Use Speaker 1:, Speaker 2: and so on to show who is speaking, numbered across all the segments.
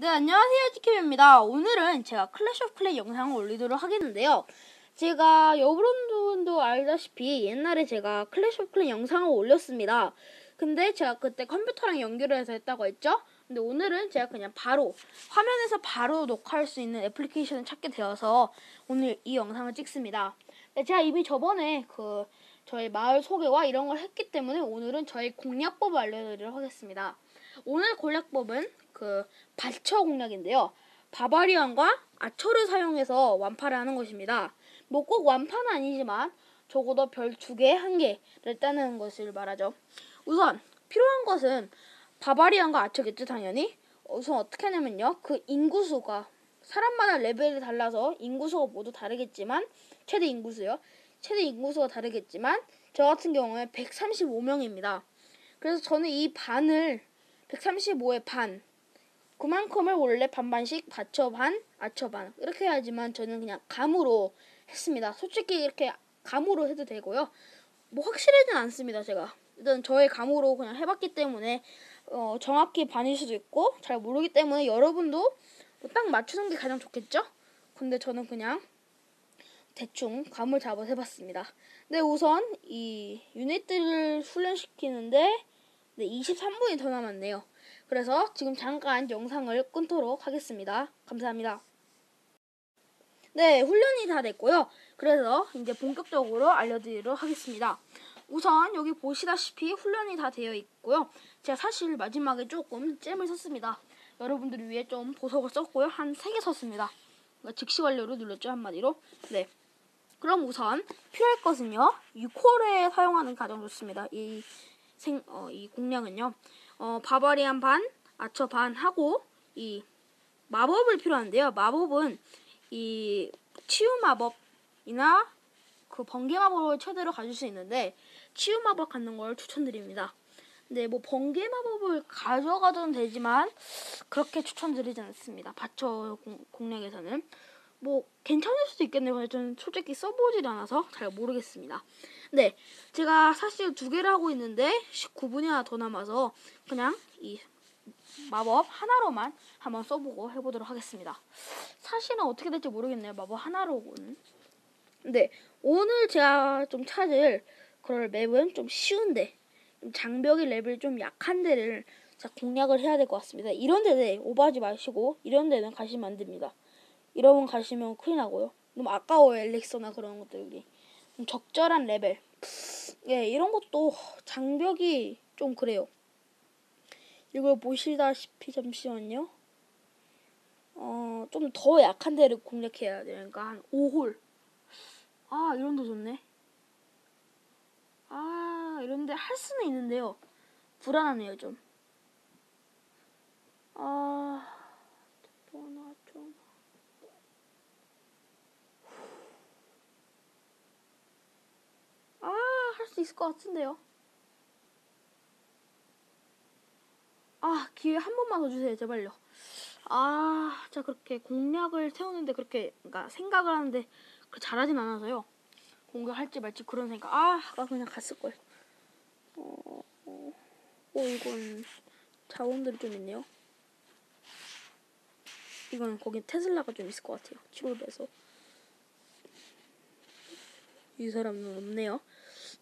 Speaker 1: 네, 안녕하세요. 지킴입니다. 오늘은 제가 클래시 오브 클랜 영상을 올리도록 하겠는데요. 제가 여러분도 알다시피 옛날에 제가 클래시 오브 클랜 영상을 올렸습니다. 근데 제가 그때 컴퓨터랑 연결을 해서 했다고 했죠? 근데 오늘은 제가 그냥 바로 화면에서 바로 녹화할 수 있는 애플리케이션을 찾게 되어서 오늘 이 영상을 찍습니다. 네, 제가 이미 저번에 그 저희 마을 소개와 이런 걸 했기 때문에 오늘은 저희 공략법을 알려드리도록 하겠습니다. 오늘 공략법은 그 발처 공략인데요. 바바리안과 아처를 사용해서 완파를 하는 것입니다. 뭐 꼭 완파는 아니지만 적어도 별 두 개, 한 개를 따는 것을 말하죠. 우선 필요한 것은 바바리안과 아처겠죠, 당연히. 우선 어떻게 하냐면요. 그 인구수가 사람마다 레벨이 달라서 인구수가 모두 다르겠지만 최대 인구수요. 최대 인구수가 다르겠지만 저 같은 경우에 135명입니다. 그래서 저는 이 반을 135의 반 그만큼을 원래 반반씩 받쳐 반, 아쳐 반 이렇게 해야지만 저는 그냥 감으로 했습니다. 솔직히 이렇게 감으로 해도 되고요. 뭐 확실하진 않습니다. 제가 일단 저의 감으로 그냥 해봤기 때문에 어, 정확히 반일 수도 있고 잘 모르기 때문에 여러분도 뭐 딱 맞추는 게 가장 좋겠죠? 근데 저는 그냥 대충 감을 잡아서 해봤습니다. 네, 우선 이 유닛들을 훈련시키는데 네, 23분이 더 남았네요. 그래서 지금 잠깐 영상을 끊도록 하겠습니다. 감사합니다. 네, 훈련이 다 됐고요. 그래서 이제 본격적으로 알려드리도록 하겠습니다. 우선 여기 보시다시피 훈련이 다 되어 있고요. 제가 사실 마지막에 조금 잼을 썼습니다. 여러분들을 위해 좀 보석을 썼고요. 한 3개 썼습니다. 그러니까 즉시 완료로 눌렀죠, 한마디로. 네. 그럼 우선 필요할 것은요. 6홀에 사용하는 가장 좋습니다. 이 생, 어, 이 공략은요. 어, 바바리안 반, 아처 반 하고 이 마법을 필요한데요. 마법은 이 치유 마법이나 그 번개 마법을 최대로 가질 수 있는데 치유 마법 갖는 걸 추천드립니다. 근데 뭐 번개 마법을 가져가도 되지만 그렇게 추천드리지 않습니다. 바처 공략에서는 뭐 괜찮을 수도 있겠네요. 근데 저는 솔직히 써보질 않아서 잘 모르겠습니다. 네, 제가 사실 두 개를 하고 있는데 19분이 하나 더 남아서 그냥 이 마법 하나로만 한번 써보고 해보도록 하겠습니다. 사실은 어떻게 될지 모르겠네요. 마법 하나로는. 네, 오늘 제가 좀 찾을 그럴 맵은 좀 쉬운데 장벽이 레벨 좀 약한 데를 공략을 해야 될 것 같습니다. 이런 데는 오버하지 마시고 이런 데는 가시면 안 됩니다. 이러면 가시면 큰일 나고요. 너무 아까워요 엘릭서나 그런 것들이. 좀 적절한 레벨. 예, 이런 것도 장벽이 좀 그래요. 이걸 보시다시피 잠시만요. 어, 좀 더 약한 데를 공략해야 돼요. 그러니까 한 5홀. 아, 이런 데 좋네. 아, 이런 데 할 수는 있는데요. 불안하네요, 좀. 아, 뭐나 좀. 아, 할 수 있을 것 같은데요. 아, 기회 한 번만 더 주세요, 제발요. 아, 자 그렇게 공략을 세우는데 그렇게 그러니까 생각을 하는데 그 잘하진 않아서요. 공격할지 말지 그런 생각. 아, 아까 그냥 갔을 걸. 어, 어, 어, 이건 자원들이 좀 있네요. 이건 거기 테슬라가 좀 있을 것 같아요. 치골배에서. 이 사람은 없네요.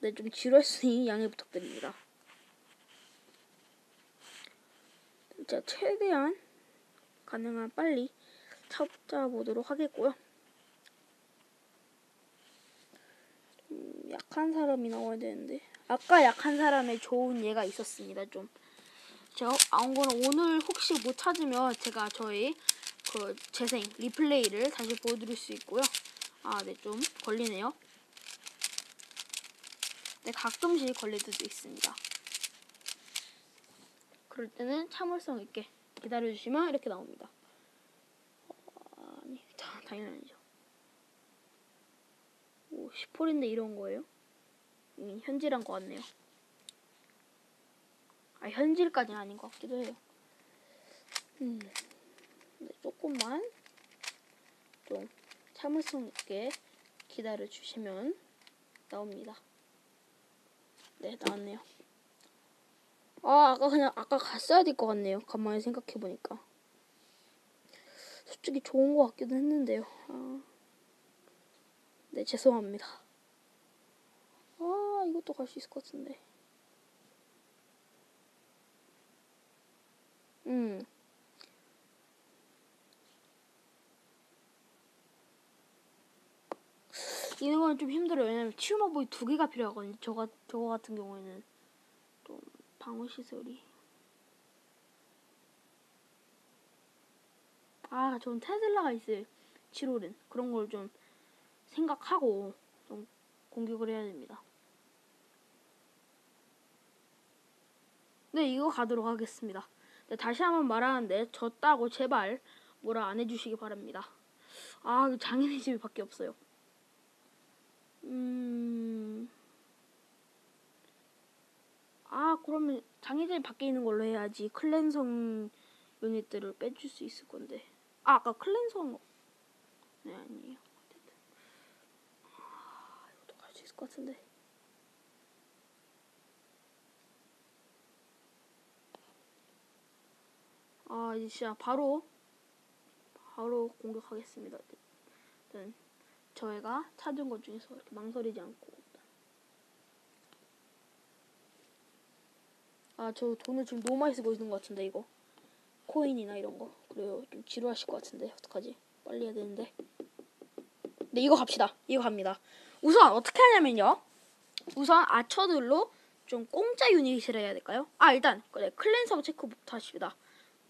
Speaker 1: 네, 좀 지루했으니 양해 부탁드립니다. 진짜 최대한 가능한 빨리 찾아보도록 하겠고요. 음, 약한 사람이 나와야 되는데 아까 약한 사람의 좋은 예가 있었습니다. 좀 제가 아온 거는 오늘 혹시 못 찾으면 제가 저희 그 재생 리플레이를 다시 보여드릴 수 있고요. 아, 네, 좀 걸리네요. 네, 가끔씩 걸릴 때도 있습니다. 그럴 때는 참을성 있게 기다려주시면 이렇게 나옵니다. 어, 아니, 당연히 아니죠. 오, 10홀인데 이런 거예요? 음, 현질한 것 같네요. 아, 현질까지 는 아닌 것 같기도 해요. 음, 네, 조금만 좀 참을성 있게 기다려 주시면 나옵니다. 네, 나왔네요. 아, 아까 그냥 아까 갔어야 될 것 같네요. 가만히 생각해 보니까. 솔직히 좋은 것 같기도 했는데요. 아, 네, 죄송합니다. 아, 이것도 갈 수 있을 것 같은데. 음. 이런 건좀 힘들어요. 왜냐면 치유마법이 두 개가 필요하거든요. 저가, 저거 같은 경우에는 좀 방어 시설이. 아, 전 테슬라가 있을 치료는 그런 걸 좀 생각하고 좀 공격을 해야 됩니다. 네, 이거 가도록 하겠습니다. 네, 다시 한번 말하는데 졌다고 제발 뭐라 안 해주시기 바랍니다. 아, 장인의 집이 밖에 없어요. 음. 아, 그러면 장애자이 밖에 있는 걸로 해야지. 클랜성 유닛들을 빼줄 수 있을 건데. 아, 아까 클랜성. 네, 아니에요. 어쨌든. 아, 이것도 갈 수 있을 것 같은데. 아, 이제 진짜 바로, 바로 공격하겠습니다. 일단, 저희가 찾은 것 중에서 이렇게 망설이지 않고. 아, 저 돈을 지금 너무 많이 쓰고 있는 것 같은데, 이거. 코인이나 이런 거. 그래요. 좀 지루하실 것 같은데, 어떡하지? 빨리 해야 되는데. 네, 이거 갑시다. 이거 갑니다. 우선 어떻게 하냐면요. 우선 아처들로 좀 공짜 유닛을 해야 될까요? 아, 일단, 그래, 클랜서 체크부터 하십니다.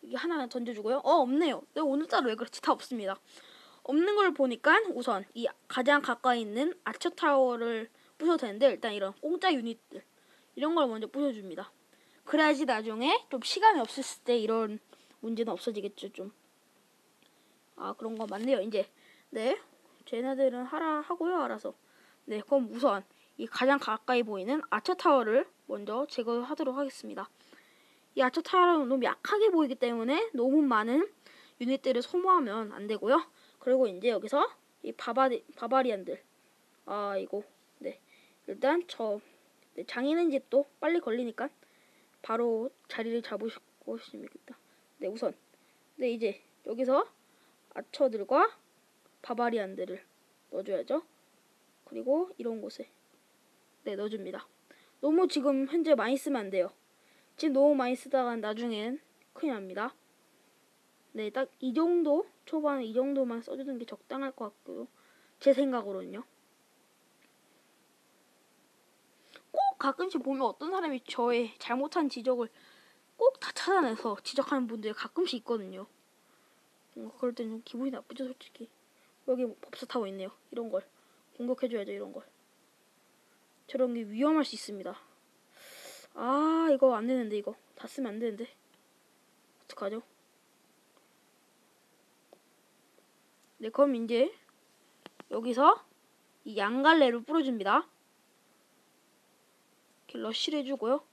Speaker 1: 이게 하나 던져주고요. 어, 없네요. 네, 오늘따라 왜 그렇지? 다 없습니다. 없는 걸 보니까 우선 이 가장 가까이 있는 아처 타워를 부셔도 되는데 일단 이런 공짜 유닛들 이런 걸 먼저 부셔줍니다. 그래야지 나중에 좀 시간이 없을 때 이런 문제는 없어지겠죠 좀. 아 그런 거 맞네요 이제. 네. 쟤네들은 하라 하고요 알아서. 네 그럼 우선 이 가장 가까이 보이는 아처 타워를 먼저 제거하도록 하겠습니다. 이 아처 타워는 너무 약하게 보이기 때문에 너무 많은 유닛들을 소모하면 안 되고요. 그리고 이제 여기서 이 바바리, 바바리안들. 아, 이거. 네. 일단 저 네, 장인의 집도 빨리 걸리니까 바로 자리를 잡으시고 싶습니다. 네, 우선. 네, 이제 여기서 아처들과 바바리안들을 넣어줘야죠. 그리고 이런 곳에 네, 넣어줍니다. 너무 지금 현재 많이 쓰면 안 돼요. 지금 너무 많이 쓰다가 나중엔 큰일 납니다. 네, 딱 이 정도 초반에 이 정도만 써주는 게 적당할 것 같고요. 제 생각으로는요. 꼭 가끔씩 보면 어떤 사람이 저의 잘못한 지적을 꼭 다 찾아내서 지적하는 분들이 가끔씩 있거든요. 뭔가 그럴 때는 좀 기분이 나쁘죠, 솔직히. 여기 법사 타고 있네요. 이런 걸 공격해줘야죠, 이런 걸. 저런 게 위험할 수 있습니다. 아, 이거 안 되는데, 이거. 다 쓰면 안 되는데. 어떡하죠? 네, 그럼 이제 여기서 이 양갈래를 뿌려줍니다. 이렇게 러쉬를 해주고요.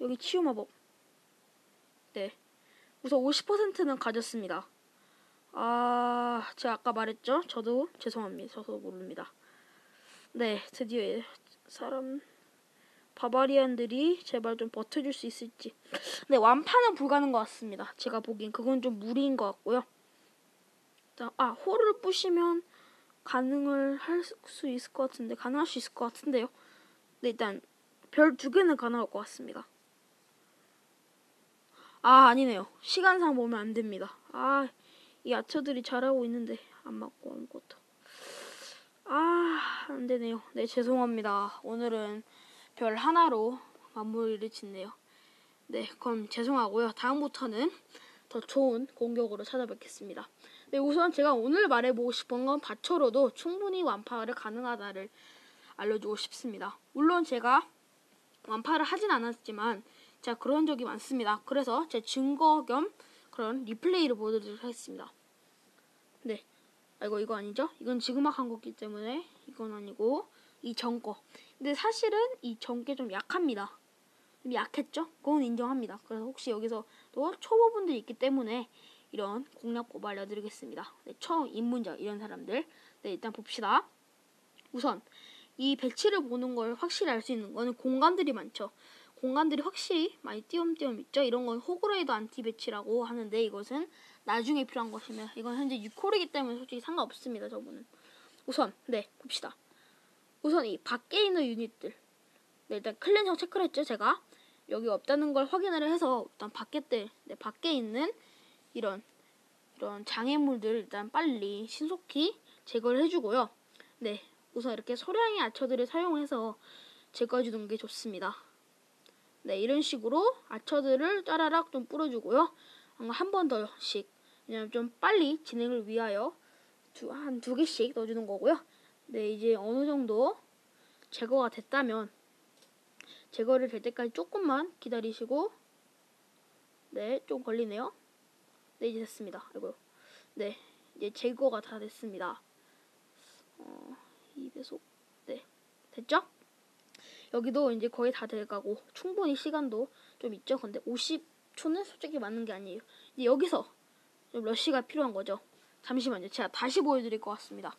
Speaker 1: 여기 치유 마법. 네. 우선 50%는 가졌습니다. 아, 제가 아까 말했죠? 저도 죄송합니다. 저도 모릅니다. 네, 드디어 사람 바바리안들이 제발 좀 버텨줄 수 있을지. 네, 완판은 불가능 것 같습니다. 제가 보기엔 그건 좀 무리인 것 같고요. 자, 아, 홀을 부시면 가능을 할 수 있을 것 같은데, 가능할 수 있을 것 같은데요. 네, 일단 별 두 개는 가능할 것 같습니다. 아, 아니네요. 시간상 보면 안 됩니다. 아, 이 아처들이 잘하고 있는데 안 맞고 아무것도. 아, 안 되네요. 네, 죄송합니다. 오늘은 별 하나로 마무리를 짓네요. 네, 그럼 죄송하고요. 다음부터는 더 좋은 공격으로 찾아뵙겠습니다. 네, 우선 제가 오늘 말해보고 싶은 건 바초로도 충분히 완파를 가능하다를 알려주고 싶습니다. 물론 제가 완파를 하진 않았지만 제가 그런 적이 많습니다. 그래서 제 증거 겸 그런 리플레이를 보여드리도록 하겠습니다. 네. 아이고 이거 아니죠? 이건 지금 막 한 거기 때문에 이건 아니고 이 전거. 근데 사실은 이 전게 좀 약합니다. 좀 약했죠? 그건 인정합니다. 그래서 혹시 여기서 또 초보분들이 있기 때문에 이런 공략법 알려드리겠습니다. 네, 처음 입문자 이런 사람들. 네, 일단 봅시다. 우선 이 배치를 보는 걸 확실히 알 수 있는 거는 공간들이 많죠. 공간들이 확실히 많이 띄엄띄엄 있죠. 이런 건 호그레이드 안티 배치라고 하는데 이것은 나중에 필요한 것이며 이건 현재 6콜이기 때문에 솔직히 상관없습니다. 저분은 우선 네 봅시다. 우선 이 밖에 있는 유닛들 네, 일단 클렌저 체크를 했죠. 제가 여기 없다는 걸 확인을 해서 일단 밖에 때 네, 밖에 있는 이런 이런 장애물들 일단 빨리 신속히 제거를 해주고요. 네, 우선 이렇게 소량의 아처들을 사용해서 제거해주는 게 좋습니다. 네, 이런 식으로 아처들을 짜라락 좀 뿌려주고요. 한 번 더씩 왜냐면 좀 빨리 진행을 위하여 한두 개씩 넣어주는 거고요. 네, 이제 어느 정도 제거가 됐다면 제거를 될 때까지 조금만 기다리시고 네, 좀 걸리네요. 네, 이제 됐습니다. 아이고. 네, 이제 제거가 다 됐습니다. 어, 2배속. 네, 됐죠? 여기도 이제 거의 다 돼가고 충분히 시간도 좀 있죠. 근데 50초는 솔직히 맞는 게 아니에요. 이제 여기서 좀 러쉬가 필요한 거죠. 잠시만요. 제가 다시 보여드릴 것 같습니다.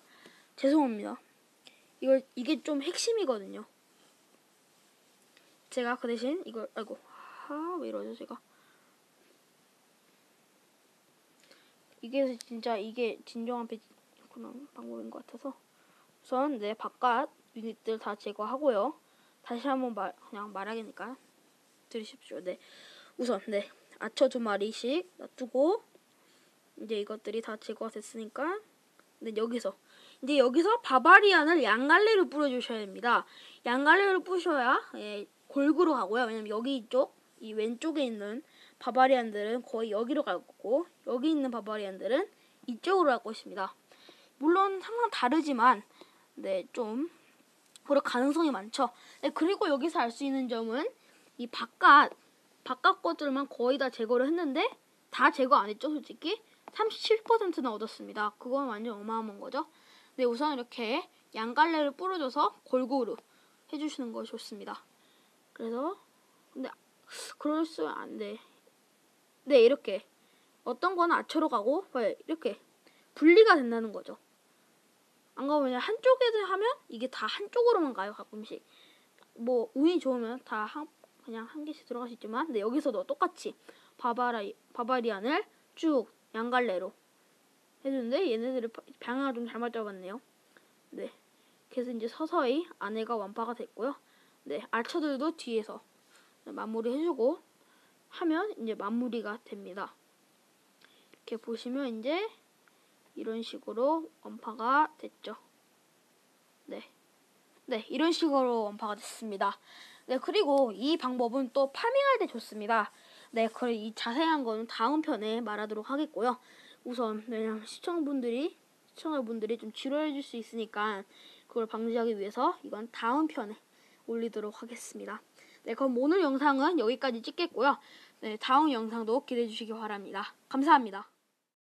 Speaker 1: 죄송합니다. 이걸 이게 좀 핵심이거든요. 제가 그 대신 이걸 아이고 아왜 이러죠 제가 이게 진짜 이게 진정한 배치 그런 방법인 것 같아서 우선 네 바깥 유닛들 다 제거하고요. 다시 한번 말 그냥 말하기니까 들으십시오. 네 우선 네 아처 두 마리씩 놔두고 이제 이것들이 다 제거가 됐으니까 네 여기서 이제 여기서 바바리안을 양갈래로 뿌려주셔야 됩니다. 양갈래로 뿌셔야 예, 골고루 가고요. 왜냐면 여기 이쪽 이 왼쪽에 있는 바바리안들은 거의 여기로 갈 거고 여기 있는 바바리안들은 이쪽으로 갈 것입니다. 물론 항상 다르지만 네 좀 그럴 가능성이 많죠. 네, 그리고 여기서 알 수 있는 점은 이 바깥 바깥 것들만 거의 다 제거를 했는데 다 제거 안 했죠, 솔직히 37%나 얻었습니다. 그건 완전 어마어마한 거죠. 네, 우선 이렇게 양갈래를 뿌려줘서 골고루 해주시는 것이 좋습니다. 그래서 근데 그럴 수 안 돼. 네, 이렇게 어떤 거는 아처로 가고 네, 이렇게 분리가 된다는 거죠. 안 가보면 한쪽에 하면 이게 다 한쪽으로만 가요 가끔씩. 뭐 운이 좋으면 다 한, 그냥 한 개씩 들어갈 수 있지만 근데 여기서도 똑같이 바바리 바바리안을 쭉 양갈래로 해주는데 얘네들이 방향을 좀 잘못 잡았네요. 네. 그래서 이제 서서히 안에가 완파가 됐고요. 네, 알처들도 뒤에서 마무리 해주고 하면 이제 마무리가 됩니다. 이렇게 보시면 이제 이런 식으로 원파가 됐죠. 네. 네, 이런 식으로 원파가 됐습니다. 네, 그리고 이 방법은 또 파밍할 때 좋습니다. 네, 그럼 이 자세한 거는 다음 편에 말하도록 하겠고요. 우선 왜냐면 시청분들이 시청자분들이 좀 지루해 줄수 있으니까 그걸 방지하기 위해서 이건 다음 편에 올리도록 하겠습니다. 네, 그럼 오늘 영상은 여기까지 찍겠고요. 네, 다음 영상도 기대해 주시기 바랍니다. 감사합니다.